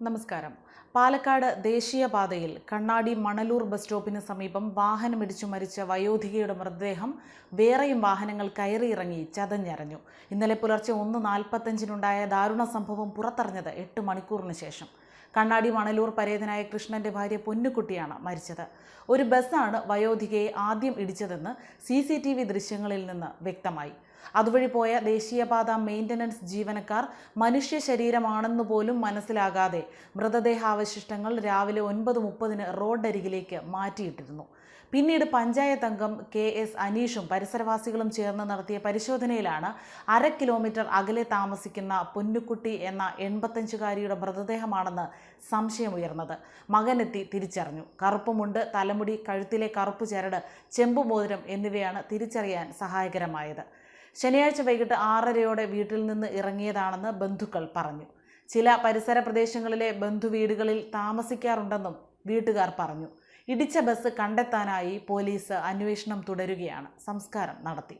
നമസ്കാരം. പാലക്കാട് ദേശീയപാതയിൽ കണ്ണാടി മണലൂർ ബസ് സ്റ്റോപ്പിന് സമീപം വാഹനമിടിച്ചു മരിച്ച വയോധികയുടെ മൃതദേഹം വേറെയും വാഹനങ്ങൾ കയറിയിറങ്ങി ചതഞ്ഞറിഞ്ഞു ഇന്നലെ പുലർച്ചെ ഒന്ന് നാൽപ്പത്തഞ്ചിനുണ്ടായ ദാരുണ സംഭവം പുറത്തറിഞ്ഞത് എട്ട് മണിക്കൂറിന് ശേഷം. കണ്ണാടി മണലൂർ പരേതനായ കൃഷ്ണന്റെ ഭാര്യ പൊന്നുകുട്ടിയാണ് മരിച്ചത്. ഒരു ബസ്സാണ് വയോധികയെ ആദ്യം ഇടിച്ചതെന്ന് സി സി ടി വി ദൃശ്യങ്ങളിൽ നിന്ന് വ്യക്തമായി. അതുവഴി പോയ ദേശീയപാത മെയിന്റനൻസ് ജീവനക്കാർ മനുഷ്യ ശരീരമാണെന്ന് പോലും മനസ്സിലാകാതെ മൃതദേഹാവശിഷ്ടങ്ങൾ രാവിലെ ഒൻപത് മുപ്പതിന് റോഡരികിലേക്ക് മാറ്റിയിട്ടിരുന്നു. പിന്നീട് പഞ്ചായത്ത് അംഗം കെ എസ് അനീഷും പരിസരവാസികളും ചേർന്ന് നടത്തിയ പരിശോധനയിലാണ് അര കിലോമീറ്റർ അകലെ താമസിക്കുന്ന പൊന്നുക്കുട്ടി എന്ന എൺപത്തഞ്ചുകാരിയുടെ മൃതദേഹമാണെന്ന് സംശയമുയർന്നത് മകനെത്തി തിരിച്ചറിഞ്ഞു. കറുപ്പുമുണ്ട് തലമുടി കഴുത്തിലെ കറുപ്പ് ചരട് ചെമ്പുമോതിരം എന്നിവയാണ് തിരിച്ചറിയാൻ സഹായകരമായത്. ശനിയാഴ്ച വൈകിട്ട് ആറരയോടെ വീട്ടിൽ നിന്ന് ഇറങ്ങിയതാണെന്ന് ബന്ധുക്കൾ പറഞ്ഞു. ചില പരിസര പ്രദേശങ്ങളിലെ ബന്ധുവീടുകളിൽ താമസിക്കാറുണ്ടെന്നും വീട്ടുകാർ പറഞ്ഞു. ഇടിച്ച ബസ് കണ്ടെത്താനായി പോലീസ് അന്വേഷണം തുടരുകയാണ്. സംസ്കാരം നടത്തി.